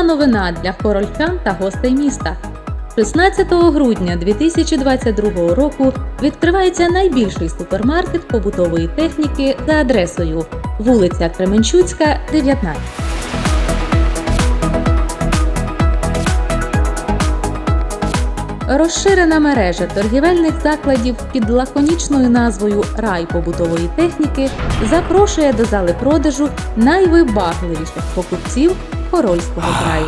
Приємна новина для хорольчан та гостей міста. 16 грудня 2022 року відкривається найбільший супермаркет побутової техніки за адресою вулиця Кременчуцька, 19. Розширена мережа торгівельних закладів під лаконічною назвою Рай побутової техніки запрошує до зали продажу найвибагливіших покупців Хорольського краю.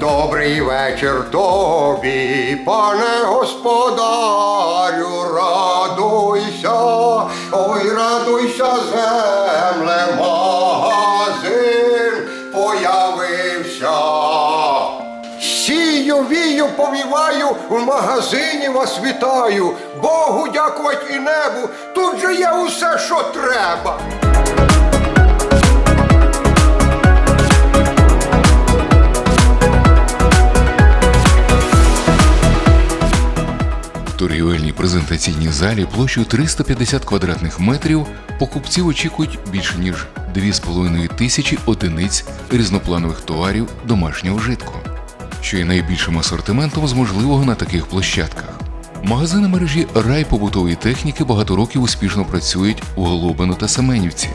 Добрий вечір тобі, пане господарю, радуйся, ой, радуйся, земле, магазин появився. Сію, вію, повіваю, в магазині вас вітаю. Богу дякувати і небу, тут же є усе, що треба. Торгівельній презентаційній залі площею 350 квадратних метрів покупців очікують більше ніж 2,5 тисячі одиниць різнопланових товарів домашнього вжитку, що є найбільшим асортиментом з можливого на таких площадках. Магазини мережі рай побутової техніки багато років успішно працюють у Голубину та Семенівці.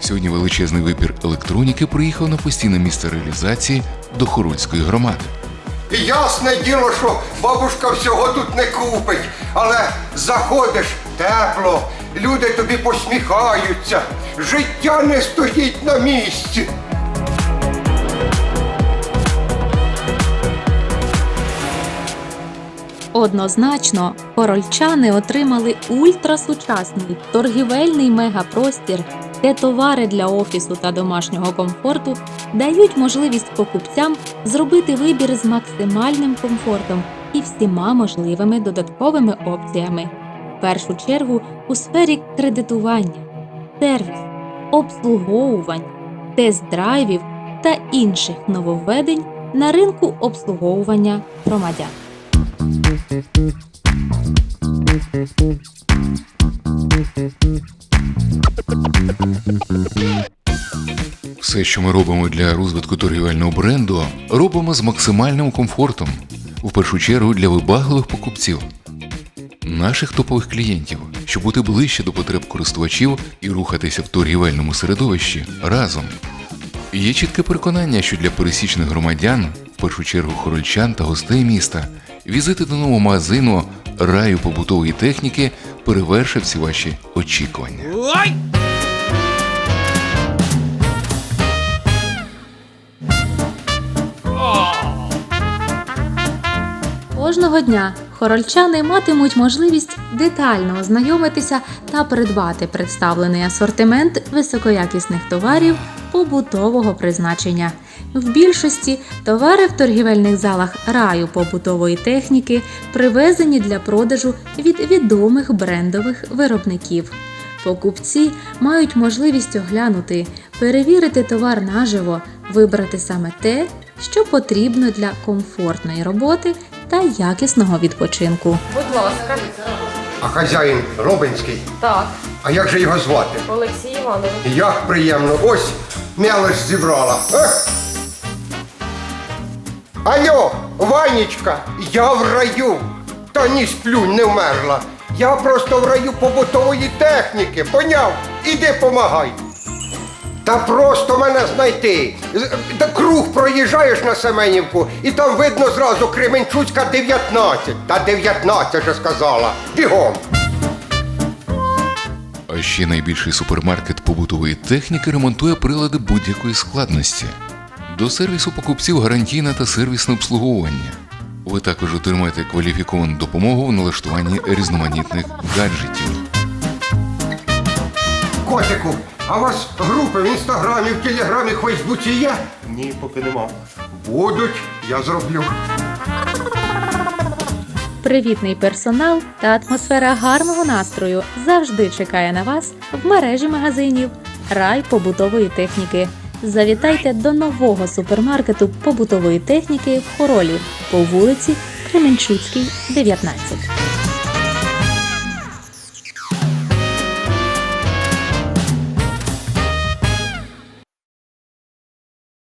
Сьогодні величезний вибір електроніки приїхав на постійне місце реалізації до Хорольської громади. І Ясне діло, що бабушка всього тут не купить, але заходиш тепло, люди тобі посміхаються, життя не стоїть на місці. Однозначно, корольчани отримали ультрасучасний торгівельний мегапростір, де товари для офісу та домашнього комфорту дають можливість покупцям зробити вибір з максимальним комфортом і всіма можливими додатковими опціями. В першу чергу у сфері кредитування, сервіс, обслуговувань, тест-драйвів та інших нововведень на ринку обслуговування громадян. Все, що ми робимо для розвитку торгівельного бренду, робимо з максимальним комфортом, в першу чергу для вибагливих покупців, наших топових клієнтів, щоб бути ближче до потреб користувачів і рухатися в торгівельному середовищі разом. Є чітке переконання, що для пересічних громадян, в першу чергу хорольчан та гостей міста, візити до нового магазину раю побутової техніки перевершив всі ваші очікування. Кожного дня хорольчани матимуть можливість детально ознайомитися та придбати представлений асортимент високоякісних товарів побутового призначення. В більшості товари в торгівельних залах раю побутової техніки привезені для продажу від відомих брендових виробників. Покупці мають можливість оглянути, перевірити товар наживо, вибрати саме те, що потрібно для комфортної роботи та якісного відпочинку. Будь ласка. А хазяїн Робинський, Так, а як же його звати? Олексій Іванович. Як приємно, ось мелиш зібрала. Ех! Алло, Ванечка, я в раю. Та ні сплюнь, не вмерла. Я просто в раю побутової техніки, поняв? Іди помагай. Та просто мене знайти. Та круг проїжджаєш на Семенівку, і там видно зразу Кременчуцька 19. Та 19 же сказала. Бігом. А ще найбільший супермаркет побутової техніки ремонтує прилади будь-якої складності. До сервісу покупців гарантійне та сервісне обслуговування. Ви також отримаєте кваліфіковану допомогу в налаштуванні різноманітних гаджетів. Котику, а у вас групи в інстаграмі, в телеграмі, в Фейсбуці є? Ні, поки нема. Будуть, я зроблю. Привітний персонал та атмосфера гарного настрою завжди чекає на вас в мережі магазинів Рай побутової техніки. Завітайте до нового супермаркету побутової техніки в Хоролі по вулиці Кременчуцькій, 19.